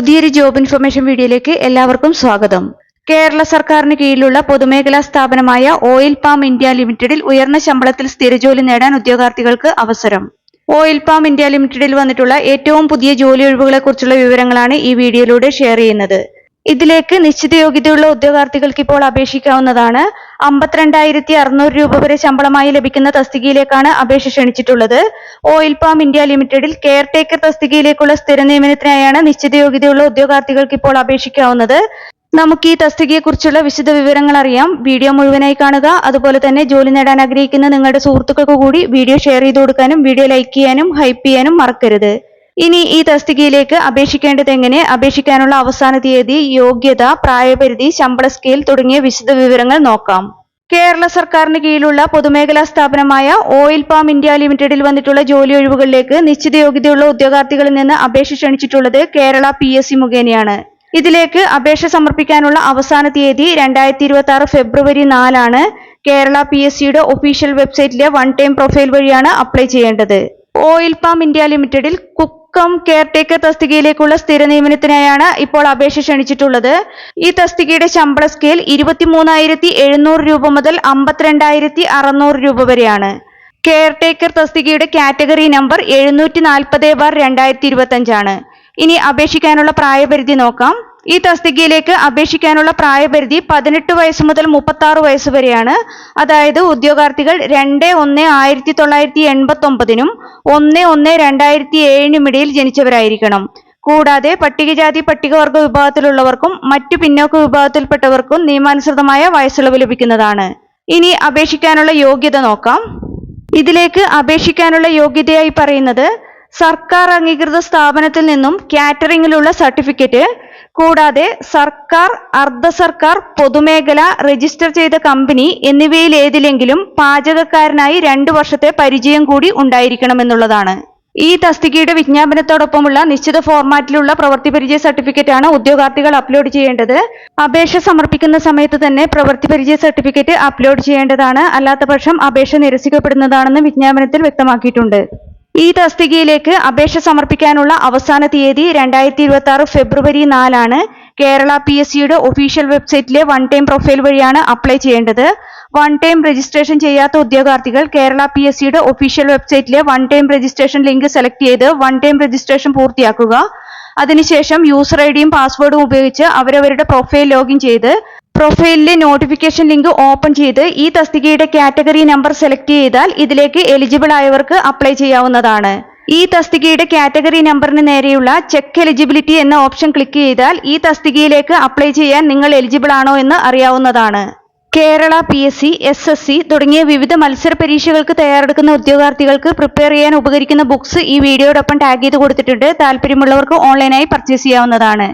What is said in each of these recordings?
പുതിയൊരു job information വീഡിയോയിലേക്ക് എല്ലാവർക്കും സ്വാഗതം. കേരള സർക്കാരിന് കീഴിലുള്ള പൊതുമേഖലാ സ്ഥാപനമായ ഓയിൽ പാം ഇന്ത്യ ലിമിറ്റഡിൽ ഉയർന്ന ശമ്പളത്തിൽ സ്ഥിരജോലി നേടാൻ ഉദ്യോഗാർത്ഥികൾക്ക് അവസരം. ഓയിൽ പാം ഇന്ത്യ ലിമിറ്റഡിൽ വന്നിട്ടുള്ള ഏറ്റവും പുതിയ ജോലി ഒഴിവുകളെക്കുറിച്ചുള്ള വിവരങ്ങളാണ് ഈ വീഡിയോയിലൂടെ ഷെയർ ചെയ്യുന്നത്. ഇതിലേക്ക് നിശ്ചിത യോഗ്യതയുള്ള ഉദ്യോഗാർത്ഥികൾക്ക് ഇപ്പോൾ അപേക്ഷിക്കാവുന്നതാണ് അമ്പത്തിരണ്ടായിരത്തി അറുന്നൂറ് രൂപ വരെ ശമ്പളമായി ലഭിക്കുന്ന തസ്തികയിലേക്കാണ് അപേക്ഷ ക്ഷണിച്ചിട്ടുള്ളത്. ഓയിൽ പാം ഇന്ത്യ ലിമിറ്റഡിൽ കെയർ ടേക്കർ തസ്തികയിലേക്കുള്ള സ്ഥിര നിയമനത്തിനായാണ് നിശ്ചിത യോഗ്യതയുള്ള ഉദ്യോഗാർത്ഥികൾക്ക് ഇപ്പോൾ അപേക്ഷിക്കാവുന്നത്. നമുക്ക് ഈ തസ്തികയെക്കുറിച്ചുള്ള വിശദ വിവരങ്ങൾ അറിയാം. വീഡിയോ മുഴുവനായി കാണുക. അതുപോലെ തന്നെ ജോലി നേടാൻ ആഗ്രഹിക്കുന്ന നിങ്ങളുടെ സുഹൃത്തുക്കൾക്ക് കൂടി വീഡിയോ ഷെയർ ചെയ്ത് കൊടുക്കാനും വീഡിയോ ലൈക്ക് ചെയ്യാനും ഹൈപ്പ് ചെയ്യാനും മറക്കരുത്. ഇനി ഈ തസ്തികയിലേക്ക് അപേക്ഷിക്കേണ്ടത് എങ്ങനെ? അപേക്ഷിക്കാനുള്ള അവസാന തീയതി യോഗ്യത പ്രായപരിധി ശമ്പള സ്കെയിൽ തുടങ്ങിയ വിശദ വിവരങ്ങൾ നോക്കാം. കേരള സർക്കാരിന് കീഴിലുള്ള പൊതുമേഖലാ സ്ഥാപനമായ ഓയിൽ പാം ഇന്ത്യ ലിമിറ്റഡിൽ വന്നിട്ടുള്ള ജോലി ഒഴിവുകളിലേക്ക് നിശ്ചിത യോഗ്യതയുള്ള ഉദ്യോഗാർത്ഥികളിൽ നിന്ന് അപേക്ഷ ക്ഷണിച്ചിട്ടുള്ളത് കേരള പി എസ് സി മുഖേനയാണ്. ഇതിലേക്ക് അപേക്ഷ സമർപ്പിക്കാനുള്ള അവസാന തീയതി രണ്ടായിരത്തി ഇരുപത്തി ആറ് ഫെബ്രുവരി നാലാണ്. കേരള പി എസ് സിയുടെ ഒഫീഷ്യൽ വെബ്സൈറ്റിലെ വൺ ടൈം പ്രൊഫൈൽ വഴിയാണ് അപ്ലൈ ചെയ്യേണ്ടത്. ഓയിൽ പാം ഇന്ത്യ ലിമിറ്റഡിൽ കുക്കം കെയർ ടേക്കർ തസ്തികയിലേക്കുള്ള സ്ഥിര നിയമനത്തിനായാണ് ഇപ്പോൾ അപേക്ഷ ക്ഷണിച്ചിട്ടുള്ളത്. ഈ തസ്തികയുടെ ശമ്പള സ്കെയിൽ ഇരുപത്തിമൂന്നായിരത്തി എഴുന്നൂറ് രൂപ മുതൽ അമ്പത്തിരണ്ടായിരത്തി അറുന്നൂറ് രൂപ വരെയാണ്. കെയർ ടേക്കർ തസ്തികയുടെ കാറ്റഗറി നമ്പർ എഴുന്നൂറ്റി നാൽപ്പത് ബാർ രണ്ടായിരത്തി ഇരുപത്തി അഞ്ചാണ് ഇനി അപേക്ഷിക്കാനുള്ള പ്രായപരിധി നോക്കാം. ഈ തസ്തികയിലേക്ക് അപേക്ഷിക്കാനുള്ള പ്രായപരിധി പതിനെട്ട് വയസ്സ് മുതൽ മുപ്പത്തി ആറ് വയസ്സ് വരെയാണ്. അതായത് ഉദ്യോഗാർത്ഥികൾ രണ്ട് ഒന്ന് ആയിരത്തി തൊള്ളായിരത്തി എൺപത്തി ഒമ്പതിനും ഒന്ന് ഒന്ന് രണ്ടായിരത്തി ഏഴിനും ഇടയിൽ ജനിച്ചവരായിരിക്കണം. കൂടാതെ പട്ടികജാതി പട്ടികവർഗ വിഭാഗത്തിലുള്ളവർക്കും മറ്റു പിന്നോക്ക വിഭാഗത്തിൽപ്പെട്ടവർക്കും നിയമാനുസൃതമായ വയസ്സിളവ് ലഭിക്കുന്നതാണ്. ഇനി അപേക്ഷിക്കാനുള്ള യോഗ്യത നോക്കാം. ഇതിലേക്ക് അപേക്ഷിക്കാനുള്ള യോഗ്യതയായി പറയുന്നത് സർക്കാർ അംഗീകൃത സ്ഥാപനത്തിൽ നിന്നും കാറ്ററിംഗിലുള്ള സർട്ടിഫിക്കറ്റ് കൂടാതെ സർക്കാർ അർദ്ധ സർക്കാർ പൊതുമേഖല രജിസ്റ്റർ ചെയ്ത കമ്പനി എന്നിവയിൽ ഏതിലെങ്കിലും പാചകക്കാരനായി രണ്ടു വർഷത്തെ പരിചയം കൂടി ഉണ്ടായിരിക്കണമെന്നുള്ളതാണ്. ഈ തസ്തികയുടെ വിജ്ഞാപനത്തോടൊപ്പമുള്ള നിശ്ചിത ഫോർമാറ്റിലുള്ള പ്രവൃത്തി പരിചയ സർട്ടിഫിക്കറ്റ് ആണ് ഉദ്യോഗാർത്ഥികൾ അപ്ലോഡ് ചെയ്യേണ്ടത്. അപേക്ഷ സമർപ്പിക്കുന്ന സമയത്ത് തന്നെ പ്രവൃത്തി പരിചയ സർട്ടിഫിക്കറ്റ് അപ്ലോഡ് ചെയ്യേണ്ടതാണ്. അല്ലാത്തപക്ഷം അപേക്ഷ നിരസിക്കപ്പെടുന്നതാണെന്ന് വിജ്ഞാപനത്തിൽ വ്യക്തമാക്കിയിട്ടുണ്ട്. ഈ തസ്തികയിലേക്ക് അപേക്ഷ സമർപ്പിക്കാനുള്ള അവസാന തീയതി രണ്ടായിരത്തി ഇരുപത്തി ആറ് ഫെബ്രുവരി നാലാണ്. കേരള പി എസ് സിയുടെ ഒഫീഷ്യൽ വെബ്സൈറ്റിലെ വൺ ടൈം പ്രൊഫൈൽ വഴിയാണ് അപ്ലൈ ചെയ്യേണ്ടത്. വൺ ടൈം രജിസ്ട്രേഷൻ ചെയ്യാത്ത ഉദ്യോഗാർത്ഥികൾ കേരള പി എസ് സിയുടെ official വെബ്സൈറ്റിലെ one time registration link select ചെയ്ത് വൺ ടൈം രജിസ്ട്രേഷൻ പൂർത്തിയാക്കുക. അതിനുശേഷം യൂസർ ഐ ഡിയും പാസ്വേഡും ഉപയോഗിച്ച് അവരവരുടെ പ്രൊഫൈൽ ലോഗിൻ ചെയ്ത് പ്രൊഫൈലിലെ നോട്ടിഫിക്കേഷൻ ലിങ്ക് ഓപ്പൺ ചെയ്ത് ഈ തസ്തികയുടെ കാറ്റഗറി നമ്പർ സെലക്ട് ചെയ്താൽ ഇതിലേക്ക് എലിജിബിൾ ആയവർക്ക് അപ്ലൈ ചെയ്യാവുന്നതാണ്. ഈ തസ്തികയുടെ കാറ്റഗറി നമ്പറിന് നേരെയുള്ള ചെക്ക് എലിജിബിലിറ്റി എന്ന ഓപ്ഷൻ ക്ലിക്ക് ചെയ്താൽ ഈ തസ്തികയിലേക്ക് അപ്ലൈ ചെയ്യാൻ നിങ്ങൾ എലിജിബിൾ ആണോ എന്ന് അറിയാവുന്നതാണ്. Kerala P S C S S C തുടങ്ങിയ വിവിധ മത്സര പരീക്ഷകൾക്ക് തയ്യാറെടുക്കുന്ന ഉദ്യോഗാർത്ഥികൾക്ക് പ്രിപ്പയർ ചെയ്യാൻ ഉപകരിക്കുന്ന ബുക്സ് ഈ വീഡിയോടൊപ്പം ടാഗ് ചെയ്ത് കൊടുത്തിട്ടുണ്ട്. താല്പര്യമുള്ളവർക്ക് ഓൺലൈനായി പർച്ചേസ് ചെയ്യാവുന്നതാണ്.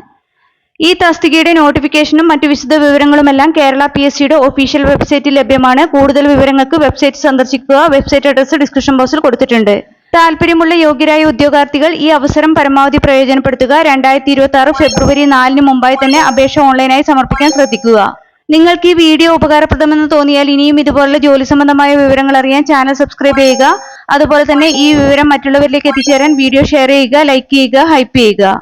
ഈ തസ്തികയുടെ നോട്ടിഫിക്കേഷനും മറ്റു വിശദ വിവരങ്ങളുമെല്ലാം കേരള പി എസ് സിയുടെ ഒഫീഷ്യൽ വെബ്സൈറ്റിൽ ലഭ്യമാണ്. കൂടുതൽ വിവരങ്ങൾക്ക് വെബ്സൈറ്റ് സന്ദർശിക്കുക. വെബ്സൈറ്റ് അഡ്രസ് ഡിസ്ക്രിപ്ഷൻ ബോക്സിൽ കൊടുത്തിട്ടുണ്ട്. താല്പര്യമുള്ള യോഗ്യരായ ഉദ്യോഗാർത്ഥികൾ ഈ അവസരം പരമാവധി പ്രയോജനപ്പെടുത്തുക. രണ്ടായിരത്തി ഇരുപത്തി ആറ് ഫെബ്രുവരി നാലിന് മുമ്പായി തന്നെ അപേക്ഷ ഓൺലൈനായി സമർപ്പിക്കാൻ ശ്രദ്ധിക്കുക. നിങ്ങൾക്ക് ഈ വീഡിയോ ഉപകാരപ്രദമെന്ന് തോന്നിയാൽ ഇനിയും ഇതുപോലുള്ള ജോലി സംബന്ധമായ വിവരങ്ങൾ അറിയാൻ ചാനൽ സബ്സ്ക്രൈബ് ചെയ്യുക. അതുപോലെ തന്നെ ഈ വിവരം മറ്റുള്ളവരിലേക്ക് എത്തിച്ചേരാൻ വീഡിയോ ഷെയർ ചെയ്യുക ലൈക്ക് ചെയ്യുക ഹൈപ്പ് ചെയ്യുക.